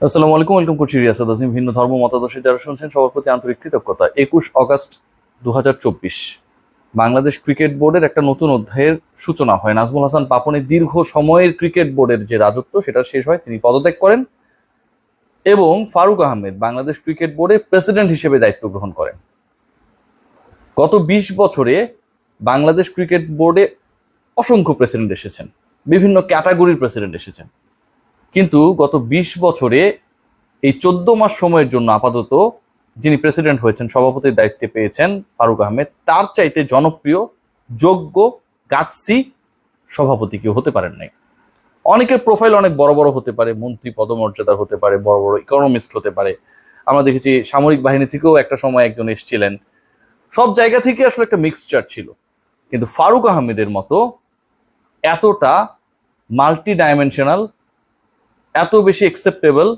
আসসালামু আলাইকুম, ওয়েলকাম করছি রিয়াসাদ আজিম ভিন্ন ধর্ম মতাদর্শী যারা শুনছেন, সবার প্রতি আন্তরিক কৃতজ্ঞতা। একুশ অগস্ট দু বাংলাদেশ ক্রিকেট বোর্ডের একটা নতুন অধ্যায়ের সূচনা হয়। নাজমুল হাসান পাপনের দীর্ঘ সময়ের ক্রিকেট বোর্ডের যে রাজত্ব, সেটা শেষ হয়, তিনি পদত্যাগ করেন এবং ফারুক আহমেদ বাংলাদেশ ক্রিকেট বোর্ডের প্রেসিডেন্ট হিসেবে দায়িত্ব গ্রহণ করেন। গত ২০ বছরে বাংলাদেশ ক্রিকেট বোর্ডে অসংখ্য প্রেসিডেন্ট এসেছেন। বিভিন্ন ক্যাটাগরির প্রেসিডেন্ট এসেছেন। কিন্তু গত ২০ বছরে এই চোদ্দ মাস সময়ের জন্য আপাতত যিনি প্রেসিডেন্ট হয়েছেন, সভাপতির দায়িত্বে পেয়েছেন ফারুক আহমেদ, তার চাইতে জনপ্রিয়, যোগ্য গাছসি সভাপতি কেউ হতে পারেন নাই। অনেকের প্রোফাইল অনেক বড় বড় হতে পারে, মন্ত্রী পদমর্যাদার হতে পারে, বড় বড় ইকোনমিস্ট হতে পারে। আমরা দেখেছি সামরিক বাহিনী থেকেও একটা সময় একজন এসেছিলেন। সব জায়গা থেকে আসলে একটা মিক্সচার ছিল। কিন্তু ফারুক আহমেদের মতো এতটা মাল্টি ডাইমেনশনাল এত বেশি অ্যাকসেপ্টেবল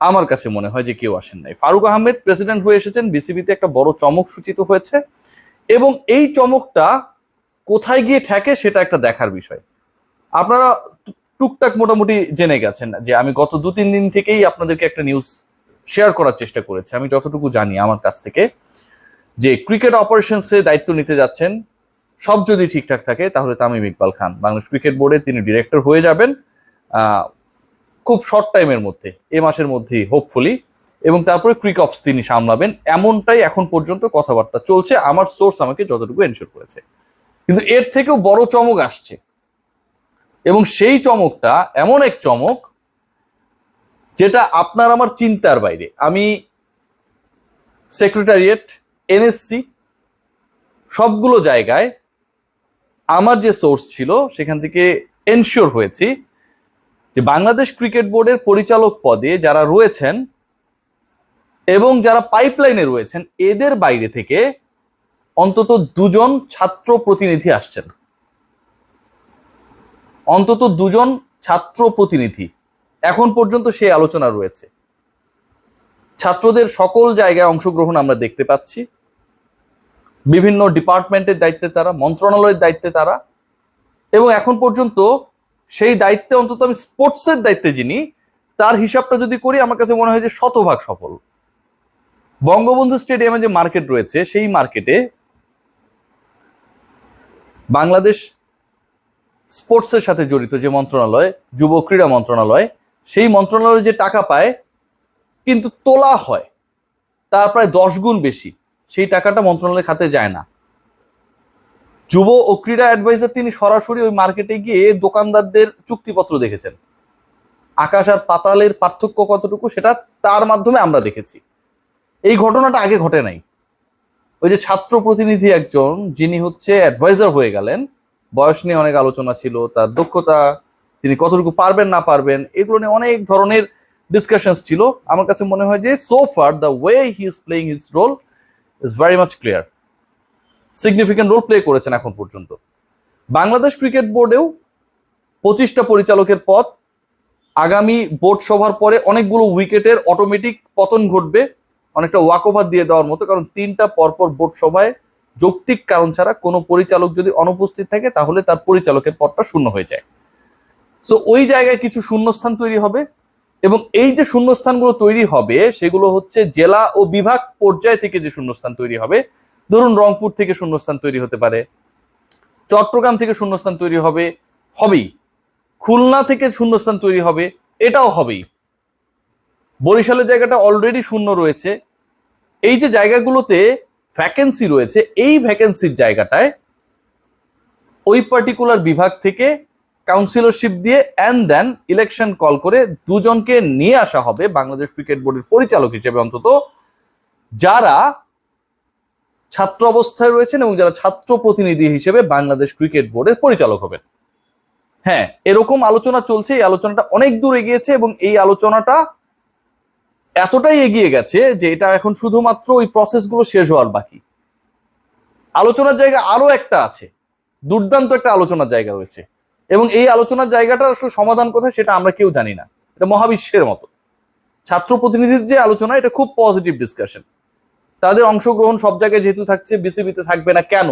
আমার কাছে মনে হয় যে কেউ আসেন নাই। ফারুক আহমেদ প্রেসিডেন্ট হয়ে এসেছেন, বিসিবিতে একটা বড় চমক সূচিত হয়েছে এবং এই চমকটা কোথায় গিয়ে ঠেকে সেটা একটা দেখার বিষয়। আপনারা টুকটাক মোটামুটি জেনে গেছেন যে আমি গত দু তিন দিন থেকেই আপনাদেরকে একটা নিউজ শেয়ার করার চেষ্টা করেছি। আমি যতটুকু জানি আমার কাছ থেকে যে ক্রিকেট অপারেশনসে দায়িত্ব নিতে যাচ্ছেন, সব যদি ঠিকঠাক থাকে তাহলে তামিম ইকবাল খান। বাংলাদেশ ক্রিকেট বোর্ডে তিনি ডিরেক্টর হয়ে যাবেন। খুব শর্ট টাইমের মধ্যে, এ মাসের মধ্যেই হোপফুলি এবং তারপরে ক্রিক অপস তিনি সামলাবেন। এমনটাই এখন পর্যন্ত কথাবার্তা চলছে। আমার সোর্স আমাকে যতটুকু এনশোর করেছে। কিন্তু এর থেকেও বড় চমক আসছে। এবং সেই চমকটা এমন এক চমক, যেটা আপনার আমার চিন্তার বাইরে। আমি সেক্রেটারিয়েট এনএসসি সবগুলো জায়গায় আমার যে সোর্স ছিল, সেখান থেকে এনশিওর হয়েছি যে বাংলাদেশ ক্রিকেট বোর্ডের পরিচালক পদে যারা রয়েছেন এবং যারা পাইপলাইনে রয়েছেন, এদের বাইরে থেকে অন্তত দুজন ছাত্র প্রতিনিধি আসছেন। অন্তত দুজন ছাত্র প্রতিনিধি। এখন পর্যন্ত সে আলোচনা রয়েছে। ছাত্রদের সকল জায়গায় অংশগ্রহণ আমরা দেখতে পাচ্ছি। বিভিন্ন ডিপার্টমেন্টের দায়িত্বে তারা, মন্ত্রণালয়ের দায়িত্বে তারা। এবং এখন পর্যন্ত সেই দায়িত্বে অন্তত আমি স্পোর্টসের দায়িত্বে যিনি, তার হিসাবটা যদি করি, আমার কাছে মনে হয় যে শতভাগ সফল। বঙ্গবন্ধু স্টেডিয়ামে যে মার্কেট রয়েছে, সেই মার্কেটে বাংলাদেশ স্পোর্টসের সাথে জড়িত যে মন্ত্রণালয়, যুব ক্রীড়া মন্ত্রণালয়, সেই মন্ত্রণালয়ে যে টাকা পায়, কিন্তু তোলা হয়, তার প্রায় দশ গুণ বেশি। সেই টাকাটা মন্ত্রণালয়ের খাতে যায় না। যুব ও ক্রীড়া অ্যাডভাইজার তিনি সরাসরি ওই মার্কেটে গিয়ে দোকানদারদের চুক্তিপত্র দেখেছেন। আকাশ আর পাতালের পার্থক্য কতটুকু সেটা তার মাধ্যমে আমরা দেখেছি। এই ঘটনাটা আগে ঘটে নাই। ওই যে ছাত্র প্রতিনিধি একজন, যিনি হচ্ছে অ্যাডভাইজার হয়ে গেলেন। বয়স নিয়ে অনেক আলোচনা ছিল, তার দক্ষতা, তিনি কতটুকু পারবেন, না পারবেন, এগুলো নিয়ে অনেক ধরনের ডিসকাশনস ছিল। আমার কাছে মনে হয় যে so far the way he is playing his role is very much clear significant role play করেছেন এখন পর্যন্ত। বাংলাদেশ ক্রিকেট বোর্ডেও পঁচিশটা পরিচালকের পদ, আগামী বোর্ড সভার পরে অনেকগুলো উইকেটের অটোমেটিক পতন ঘটবে, অনেকটা ওয়াক ওভার দিয়ে দেওয়ার মতো, কারণ তিনটা পরপর বোর্ড সভায় যৌক্তিক কারণ ছাড়া কোনো পরিচালক যদি অনুপস্থিত থাকে, তাহলে তার পরিচালকের পদটা শূন্য হয়ে যায়। সো ওই জায়গায় কিছু শূন্যস্থান তৈরি হবে এবং এই যে শূন্যস্থানগুলো তৈরি হবে, সেগুলো হচ্ছে জেলা ও বিভাগ পর্যায় থেকে যে শূন্যস্থান তৈরি হবে ধরুন রংপুর থেকে শূন্যস্থান তৈরি হতে পারে, চট্টগ্রাম থেকে শূন্যস্থান তৈরি হবে, হবেই। খুলনা থেকে শূন্যস্থান তৈরি হবে, এটাও হবেই। বরিশালের জায়গাটা অলরেডি শূন্য রয়েছে। এই যে জায়গাগুলোতে ভ্যাকেন্সি রয়েছে, এই ভ্যাকেন্সির জায়গাটায় ওই পার্টিকুলার বিভাগ থেকে কাউন্সিলরশিপ দিয়ে অ্যান্ড দেন ইলেকশন কল করে দুজনকে নিয়ে আসা হবে বাংলাদেশ ক্রিকেট বোর্ডের পরিচালক হিসেবে অন্তত, যারা ছাত্র অবস্থায় রয়েছেন এবং যারা ছাত্র প্রতিনিধি হিসেবে বাংলাদেশ ক্রিকেট বোর্ডের পরিচালক হবেন। হ্যাঁ এরকম আলোচনা চলছে, এই আলোচনাটা অনেক দূর এগিয়েছে এবং এই আলোচনাটা এতটাই এগিয়ে গেছে যে এটা এখন শুধুমাত্র ওই প্রসেসগুলো শেষ হওয়ার বাকি। আলোচনার জায়গা আরও একটা আছে, দুর্দান্ত একটা আলোচনার জায়গা রয়েছে। এবং এই আলোচনার জায়গাটার আসলে সমাধান কোথায় সেটা আমরা কেউ জানি না, এটা মহাবিশ্বের মতো। ছাত্র প্রতিনিধির যে আলোচনা, এটা খুব পজিটিভ ডিসকাশন তাদের অংশগ্রহণ সব জায়গায় যেহেতু থাকছে বিসিবিতে থাকবে না কেন?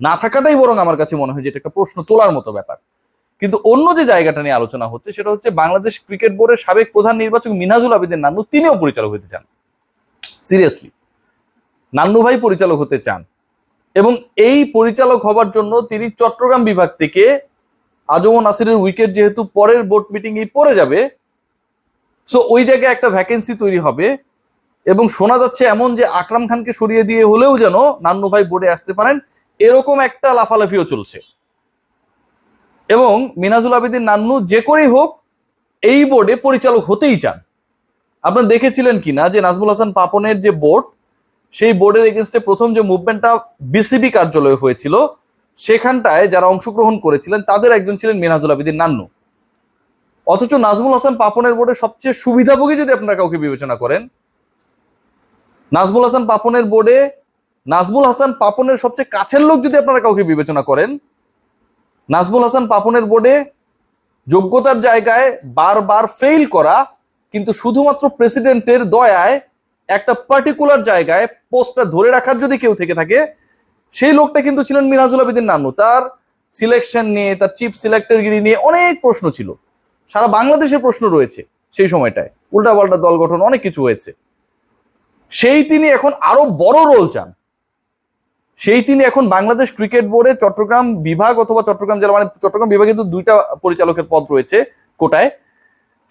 না থাকাটাই বরং আমার কাছে মনে হয় যে এটা একটা প্রশ্ন তোলার মতো ব্যাপার। কিন্তু অন্য যে জায়গাটা নিয়ে আলোচনা হচ্ছে, সেটা হচ্ছে বাংলাদেশ ক্রিকেট বোর্ডের সাবেক প্রধান নির্বাচক মিনাজুল আবেদিন নান্নু, তিনিও পরিচালক হতে চান। সিরিয়াসলি নান্নু ভাই পরিচালক হতে চান। এবং এই পরিচালক হবার জন্য তিনি চট্টগ্রাম বিভাগ থেকে আজম নাসিরের উইকেট যেহেতু পরের বোর্ড মিটিং এই পড়ে যাবে সো ওই জায়গায় একটা ভ্যাকেন্সি তৈরি হবে। এবং শোনা যাচ্ছে এমন যে আকরাম খানকে সরিয়ে দিয়ে হলেও যেন নান্নু ভাই বোর্ডে আসতে পারেন, এরকম একটা লাফালাফিও চলছে। এবং মিনাজুল আবেদিন নান্নু যে করেই হোক, এই বোর্ডে পরিচালক হতেই চান। আপনারা দেখেছিলেন কিনা যে নাজমুল হাসান পাপনের যে বোর্ড সেই বোর্ডের এগেনস্টে প্রথম যে মুভমেন্টটা বিসিবি কার্যালয়ে হয়েছিল, সেখানটায় যারা অংশগ্রহণ করেছিলেন, তাদের একজন ছিলেন মিনাজুল আবেদিন নান্নু। অথচ নাজমুল হাসান পাপনের বোর্ডে সবচেয়ে সুবিধাভোগী যদি আপনারা কাউকে বিবেচনা করেন নাজমুল হাসান পাপনের বোর্ডে, নাজমুল হাসান পাপনের সবচেয়ে কাছের লোক যদি আপনারা কাউকে বিবেচনা করেন, নাজমুল হাসান পাপনের বোর্ডে যোগ্যতার জায়গায় বারবার ফেইল করা, কিন্তু শুধুমাত্র প্রেসিডেন্টের দয়ায় একটা পার্টিকুলার জায়গায় পোস্টটা ধরে রাখার যদি কেউ থেকে থাকে, সেই লোকটা কিন্তু ছিলেন মিনাজুল আবেদিন নানু তার সিলেকশন নিয়ে, তার চিফ সিলেক্টরগিরি নিয়ে অনেক প্রশ্ন ছিল। সারা বাংলাদেশের প্রশ্ন রয়েছে সেই সময়টায়। উল্টাপাল্টা দল গঠন অনেক কিছু হয়েছে। সেই তিনি এখন আরও বড় রোল চান। সেই তিনি এখন বাংলাদেশ ক্রিকেট বোর্ডে চট্টগ্রাম বিভাগ অথবা চট্টগ্রাম জেলা মানে চট্টগ্রাম বিভাগে কিন্তু দুইটা পরিচালকের পদ রয়েছে কোটায়।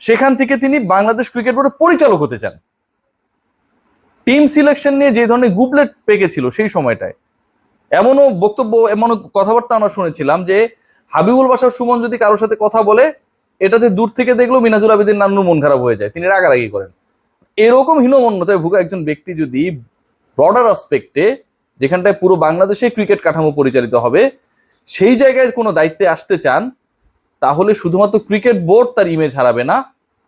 সেখান থেকে তিনি বাংলাদেশ ক্রিকেট বোর্ডের পরিচালক হতে চান। টিম সিলেকশন নিয়ে যে ধরনের গুবলেট পেকেছিল সেই সময়টায়, এমনও বক্তব্য, এমনও কথাবার্তা আমরা শুনেছিলাম যে হাবিবুল বাসার সুমন যদি কারোর সাথে কথা বলে, এটাতে দূর থেকে দেখলেও মিনাজুল আবেদিন নান্নুর মন খারাপ হয়ে যায়। তিনি রাগারাগি করেন। এরকম হীনমন্যতায় ভুগা একজন ব্যক্তি যদি ব্রডার আসপেক্টে যেখানটায় পুরো বাংলাদেশে ক্রিকেট কাঠামো পরিচালিত হবে, সেই জায়গায় কোনো দায়িত্বে আসতে চান, তাহলে শুধুমাত্র ক্রিকেট বোর্ড তার ইমেজ হারাবে না,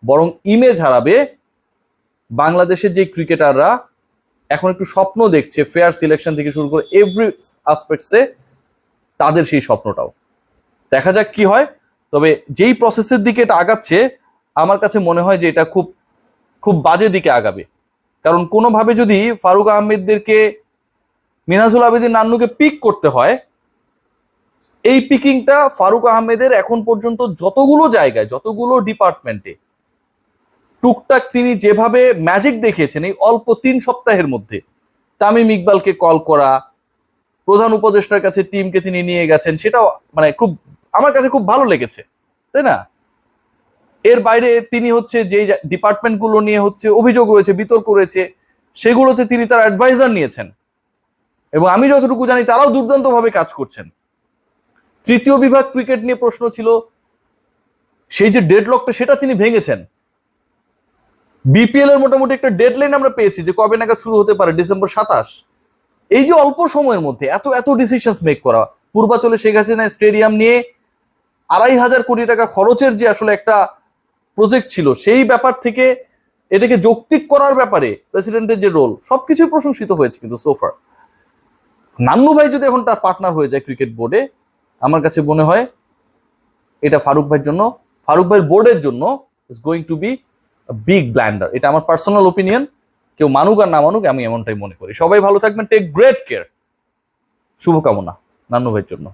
বরং ইমেজ হারাবে বাংলাদেশের যে ক্রিকেটাররা এখন একটু স্বপ্ন দেখছে ফেয়ার সিলেকশন থেকে শুরু করে এভরি আসপেক্টসে তাদের সেই স্বপ্নটাও। দেখা যাক কি হয়, তবে যেই প্রসেসের দিকে এটা আগাচ্ছে, আমার কাছে মনে হয় যে এটা খুব খুব বাজে দিকে আগাবে। কারণ কোনোভাবে যদি ফারুক আহমেদদেরকে মিনাজুল আবেদিন নান্নুকে পিক করতে হয়, এই পিকিংটা ফারুক আহমেদের এখন পর্যন্ত যতগুলো জায়গায়, যতগুলো ডিপার্টমেন্টে টুকটাক তিনি যেভাবে ম্যাজিক দেখিয়েছেন এই অল্প তিন সপ্তাহের মধ্যে, তামিম ইকবালকে কল করা, প্রধান উপদেষ্টার কাছে টিমকে তিনি নিয়ে গেছেন, সেটাও মানে খুব, আমার কাছে খুব ভালো লেগেছে, তাই না? এর বাইরে তিনি হচ্ছে যে ডিপার্টমেন্টগুলো নিয়ে হচ্ছে অভিযোগ রয়েছে, বিতর্ক রয়েছে, সেগুলোতে তিনি তার অ্যাডভাইজার নিয়েছেন। এবং আমি যতটুকু জানি তারাও দুর্দান্তভাবে কাজ করছেন। তৃতীয় বিভাগ ক্রিকেট নিয়ে প্রশ্ন ছিল, সেই যে ডেডলকটা সেটা তিনি ভেঙেছেন। বিপিএল এর মোটামুটি একটা ডেডলাইন আমরা পেয়েছি যে কবে নাগাদ শুরু হতে পারে, ডিসেম্বর সাতাশ। এই যে অল্প সময়ের মধ্যে এত এত ডিসিশনস মেক করা, পূর্বাচলে শেখ হাসিনা স্টেডিয়াম নিয়ে আড়াই হাজার কোটি টাকা খরচের যে আসলে একটা প্রজেক্ট ছিল, সেই ব্যাপার থেকে এটাকে যৌক্তিক করার ব্যাপারে প্রেসিডেন্টের যে রোল সবকিছুই প্রশংসিত হয়েছে কিন্তু সোফার নান্নু ভাই যদি এখন তার পার্টনার হয়ে যায় ক্রিকেট বোর্ডে আমার কাছে মনে হয় এটা ফারুক ভাইয়ের জন্য, ফারুক ভাইয়ের বোর্ডের জন্য is going to be big blunder এটা আমার পার্সোনাল ওপিনিয়ন কেউ মানুক আর না মানুক, আমি এমনটাই মনে করি। সবাই ভালো থাকবেন টেক গ্রেট কেয়ার শুভকামনা নান্নু ভাইয়ের জন্য।